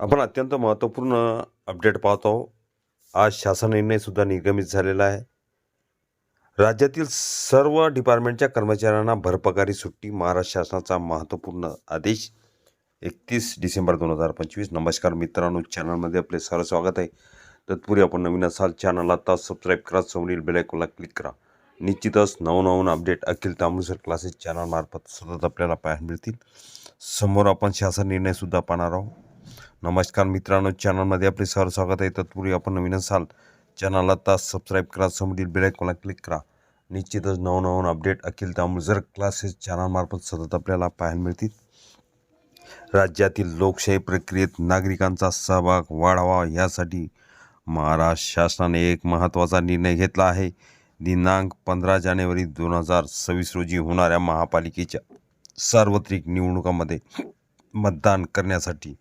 आपण अत्यंत महत्त्वपूर्ण अपडेट पाहतो. आज शासन निर्णयसुद्धा निर्गमित झालेला आहे. राज्यातील सर्व डिपार्टमेंटच्या कर्मचाऱ्यांना भरपगारी सुट्टी महाराष्ट्र शासनाचा महत्त्वपूर्ण आदेश. एकतीस डिसेंबर दोन हजार पंचवीस. नमस्कार मित्रांनो चॅनलमध्ये आपले सर्व स्वागत आहे. तत्पूर्वी आपण नवीन असाल चॅनल आता सबस्क्राईब करा समोरील बेलायकोला क्लिक करा. निश्चितच नवनवन अपडेट अखिल तांबूसर क्लासेस चॅनलमार्फत सतत आपल्याला पाहायला मिळतील. समोर आपण शासन निर्णयसुद्धा पाहणार आहोत. नमस्कार मित्रांनो चॅनलमध्ये आपले सर स्वागत आहे. तत्पूर्वी आपण नवीन असाल चॅनलला तास सबस्क्राईब करा समोरील बेलायकोनला क्लिक करा. निश्चितच नवनवन अपडेट अखेल त्यामुळे जर क्लासेस चॅनलमार्फत सतत आपल्याला पाहायला मिळतील. राज्यातील लोकशाही प्रक्रियेत नागरिकांचा सहभाग वाढावा यासाठी महाराष्ट्र शासनाने एक महत्त्वाचा निर्णय घेतला आहे. दिनांक पंधरा जानेवारी दोन हजार सव्वीस रोजी होणाऱ्या महापालिकेच्या सार्वत्रिक निवडणुकामध्ये मतदान करण्यासाठी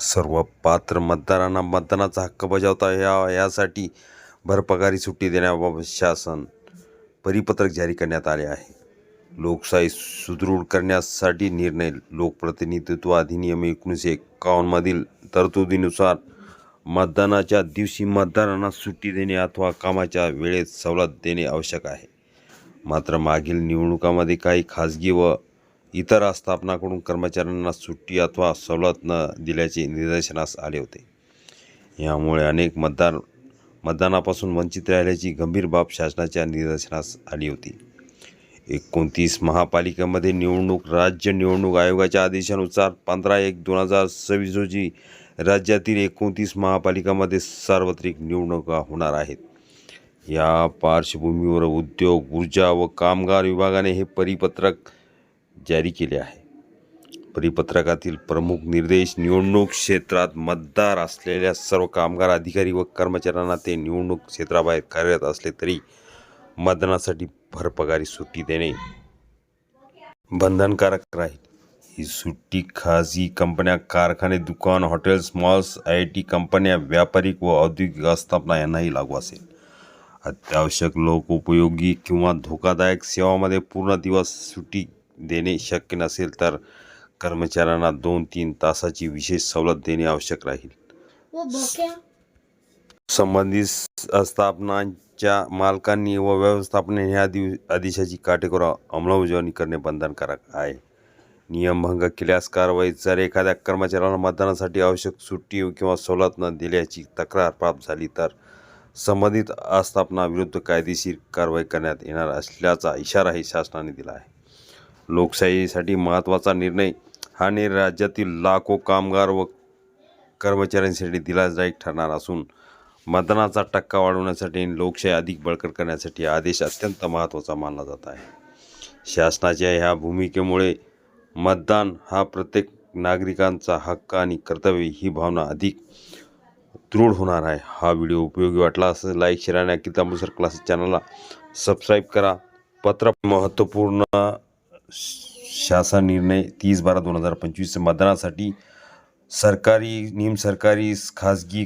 सर्व पात्र मतदारांना मतदानाचा हक्क बजावता या यासाठी भरपगारी सुट्टी देण्याबाबत शासन परिपत्रक जारी करण्यात आले आहे. लोकशाही सुदृढ करण्यासाठी निर्णय लोकप्रतिनिधित्व अधिनियम एकोणीसशे एकावन्नमधील तरतुदीनुसार मतदानाच्या दिवशी मतदारांना सुट्टी देणे अथवा कामाच्या वेळेत सवलत देणे आवश्यक आहे. मात्र मागील निवडणुकामध्ये काही खाजगी व इतर आस्थापनाकडून कर्मचाऱ्यांना सुट्टी अथवा सवलत न दिल्याचे निदर्शनास आले होते. यामुळे अनेक मतदार मतदानापासून वंचित राहिल्याची गंभीर बाब शासनाच्या निदर्शनास आली होती. एकोणतीस महापालिकेमध्ये निवडणूक राज्य निवडणूक आयोगाच्या आदेशानुसार पंधरा एक दोन हजार सव्वीस रोजी राज्यातील एकोणतीस महापालिकामध्ये सार्वत्रिक निवडणुका होणार आहेत. या पार्श्वभूमीवर उद्योग ऊर्जा व कामगार विभागाने हे परिपत्रक जारी केले आहे. परिपत्रकातील प्रमुख निर्देश निवडणूक क्षेत्रात मतदार असलेल्या सर्व कामगार अधिकारी व कर्मचाऱ्यांना ते निवडणूक क्षेत्राबाहेर कार्यरत असले तरी मतदानासाठी भरपगारी सुट्टी देणे बंधनकारक राहील. ही सुट्टी खाजगी कंपन्या कारखाने दुकान hotels malls I I T कंपन्या व्यापारिक व औद्योगिक आस्थापना यांनाही लागू असेल. अत्यावश्यक लोकोपयोगी किंवा धोकादायक सेवामध्ये पूर्ण दिवस सुट्टी देणे शक्य नसेल तर कर्मचाऱ्यांना दोन तीन तासाची विशेष सवलत देणे आवश्यक राहील. संबंधित आस्थापनांच्या मालकांनी व व्यवस्थापनाने ह्या दिव आदेशाची काटेकोर अंमलबजावणी करणे बंधनकारक आहे. नियमभंग केल्यास कारवाई जर एखाद्या कर्मचाऱ्याला मतदानासाठी आवश्यक सुट्टी किंवा सवलत न दिल्याची तक्रार प्राप्त झाली तर संबंधित आस्थापनाविरुद्ध कायदेशीर कारवाई करण्यात येणार असल्याचा इशाराही शासनाने दिला आहे. लोकशाहीसाठी महत्त्वाचा निर्णय हा निर्णय राज्यातील लाखो कामगार व कर्मचाऱ्यांसाठी दिलासदायक ठरणार असून मतदानाचा टक्का वाढवण्यासाठी आणि लोकशाही अधिक बळकट करण्यासाठी हा आदेश अत्यंत महत्त्वाचा मानला जात आहे. शासनाच्या ह्या भूमिकेमुळे मतदान हा प्रत्येक नागरिकांचा हक्क आणि कर्तव्य ही भावना अधिक दृढ होणार आहे. हा व्हिडिओ उपयोगी वाटला असं लाईक शेअर आणि अखिल तांबूसर क्लासेस चॅनलला सबस्क्राईब करा. पत्र महत्त्वपूर्ण शासन निर्णय तीस बारा दोन हजार पंचवीस मतदानासाठी सरकारी निम सरकारी खाजगी